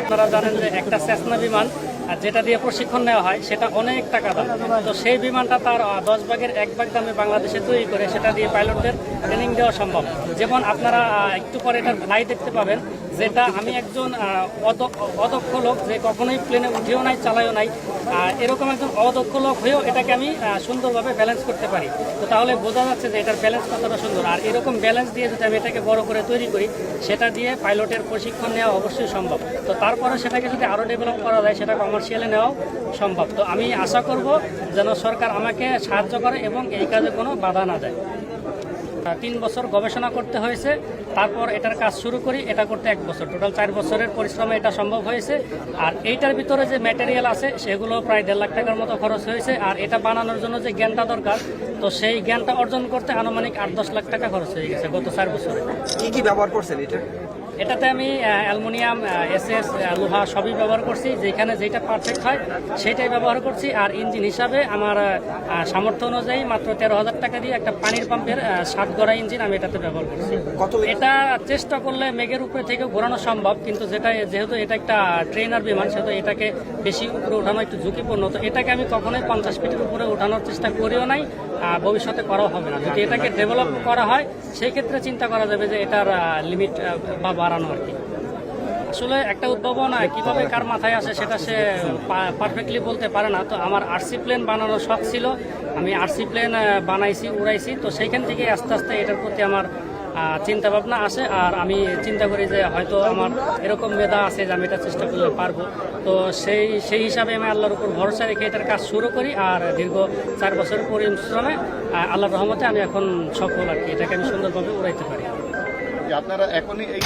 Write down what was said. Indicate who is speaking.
Speaker 1: আপনারা জানেন যে একটা সেসনা বিমান, আর যেটা দিয়ে প্রশিক্ষণ নেওয়া হয়, সেটা অনেক টাকা দাম। তো সেই বিমানটা তার দশ ভাগের এক ভাগ দামে বাংলাদেশে তৈরি করে সেটা দিয়ে পাইলটদের ট্রেনিং দেওয়া সম্ভব। যেমন আপনারা একটু পরে এটার ভাই দেখতে পাবেন। যেটা আমি একজন অদক্ষ লোক, যে কখনোই প্লেনে উঠেও নাই চালাইও নাই এরকম একজন অদক্ষ লোক হয়েও এটাকে আমি সুন্দরভাবে ব্যালেন্স করতে পারি। তো তাহলে বোঝা যাচ্ছে যে এটার ব্যালেন্স কতটা সুন্দর। আর এরকম ব্যালেন্স দিয়ে যদি আমি এটাকে বড় করে তৈরি করি, সেটা দিয়ে পাইলটের প্রশিক্ষণ নেওয়া অবশ্যই সম্ভব। তো তারপরে সেটাকে যদি আরও ডেভেলপ করা যায়, সেটা কমার্শিয়ালে নেওয়াও সম্ভব। তো আমি আশা করব যেন সরকার আমাকে সাহায্য করে এবং এই কাজে কোনো বাধা না দেয়। তিন বছর গবেষণা করতে হয়েছে, তারপর এটার কাজ শুরু করি, এটা করতে এক বছর। টোটাল চার বছরের পরিশ্রমে এটা সম্ভব হয়েছে। আর এইটার ভিতরে যে ম্যাটেরিয়াল আছে সেগুলো প্রায় দেড় লাখ টাকার মতো খরচ হয়েছে। আর এটা বানানোর জন্য যে জ্ঞানটা দরকার, তো সেই জ্ঞানটা অর্জন করতে আনুমানিক আট দশ লাখ টাকা খরচ হয়ে গেছে গত চার বছরে।
Speaker 2: কি কি ব্যবহার করছেন এটা?
Speaker 1: এটাতে আমি অ্যালুমিনিয়াম এসএস লোহা সবই ব্যবহার করছি। যেখানে যেটা পারফেক্ট হয় সেটাই ব্যবহার করছি। আর ইঞ্জিন হিসাবে আমার সামর্থ্য অনুযায়ী মাত্র তেরো হাজার টাকা দিয়ে একটা পানির পাম্পের সাত গড়া ইঞ্জিন আমি এটাতে ব্যবহার করছি। এটা চেষ্টা করলে মেঘের উপরে থেকে ঘোরানো সম্ভব কিন্তু যেটা যেহেতু এটা একটা ট্রেনার বিমান সেহেতু এটাকে বেশি উপরে ওঠানো একটু ঝুঁকিপূর্ণ তো এটাকে আমি কখনোই পঞ্চাশ ফিটের উপরে ওঠানোর চেষ্টা করিও নাই ভবিষ্যতে করাও হবে না। যদি এটাকে ডেভেলপ করা হয় সেই ক্ষেত্রে চিন্তা করা যাবে যে এটার লিমিট বা বাড়ানো আর কি। আসলে একটা উদ্ভাবনা, কীভাবে কার মাথায় আসে সেটা সে পারফেক্টলি বলতে পারে না। তো আমার আরসি প্লেন বানানোর শখ ছিল। আমি আরসি প্লেন বানাইছি, উড়াইছি। তো সেইখান থেকে আস্তে আস্তে এটার প্রতি আমার চিন্তা ভাবনা আসে। আর আমি চিন্তা করি যে হয়তো আমার এরকম মেধা আছে যে আমি এটা চেষ্টা করলে পারব। তো সেই সেই হিসাবে আমি আল্লাহর উপর ভরসা রেখে এটার কাজ শুরু করি। আর দীর্ঘ চার বছর পরিশ্রমে আল্লাহর রহমতে আমি এখন সফল আর কি। এটাকে আমি সুন্দরভাবে উড়াইতে পারি।
Speaker 3: যে আপনারা এখনই এই